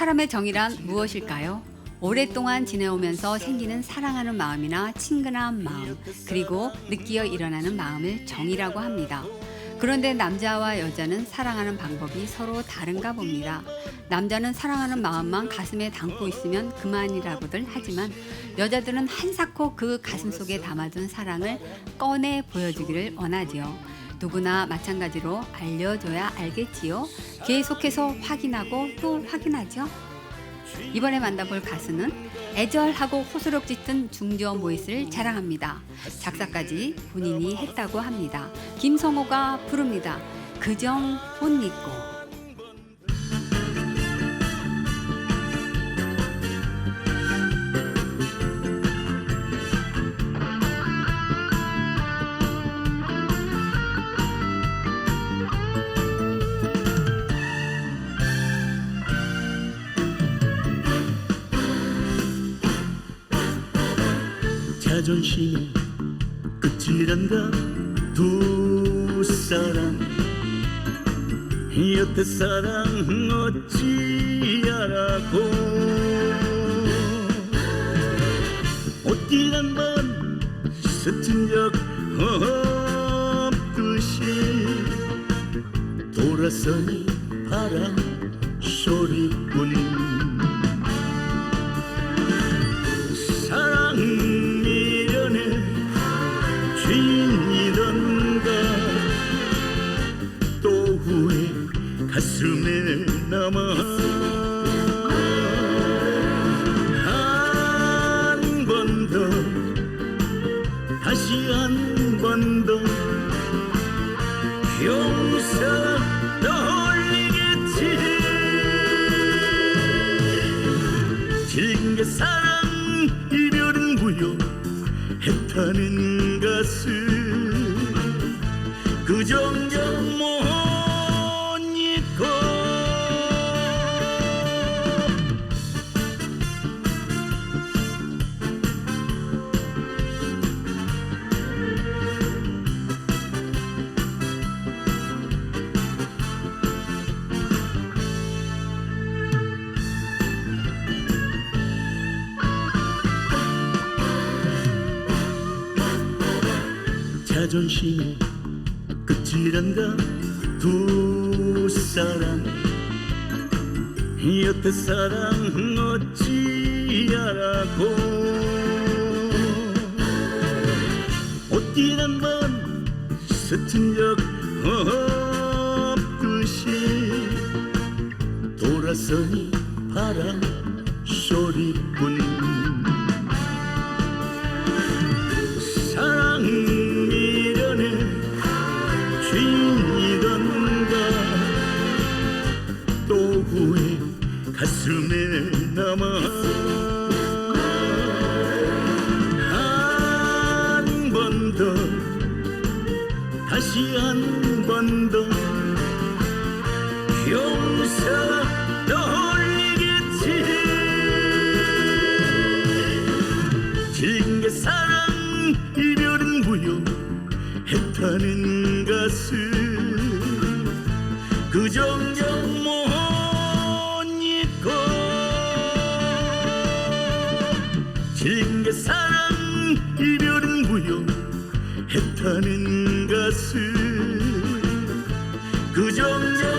사람의 정이란 무엇일까요? 오랫동안 지내오면서 생기는 사랑하는 마음이나 친근한 마음, 그리고 느끼어 일어나는 마음을 정이라고 합니다. 그런데 남자와 여자는 사랑하는 방법이 서로 다른가 봅니다. 남자는 사랑하는 마음만 가슴에 담고 있으면 그만이라고들 하지만 여자들은 한사코 그 가슴 속에 담아둔 사랑을 꺼내 보여주기를 원하지요. 누구나 마찬가지로 알려줘야 알겠지요. 계속해서 확인하고 또 확인하죠. 이번에 만나볼 가수는 애절하고 호소력 짙은 중저음 보이스를 자랑합니다. 작사까지 본인이 했다고 합니다. 김성호가 부릅니다. 그정 못 잊고. 자존심의 끝이란가 두 사람. 여태 사랑 어찌 알았고? 옷길 한번 스친 적 없듯이 돌아서니 바람 소리뿐 후회 가슴에 남아 한 번 더 다시 한 번 더 용서 떠올리겠지. 질긴 게 사랑 이별은 무효 했다는 것을 자존심의 끝이란가? 두 사람. 여태 사랑 어찌 알았고 옷길 한번 스친 적 없듯이 돌아서니 바람 소리뿐 가슴에 남아 한 번 더 다시 한 번 더. 용서 떠올리겠지. 질긴 게 사랑 이별은 무효 했다는 징계 사랑 이별은 무용 했다는 가슴 그정제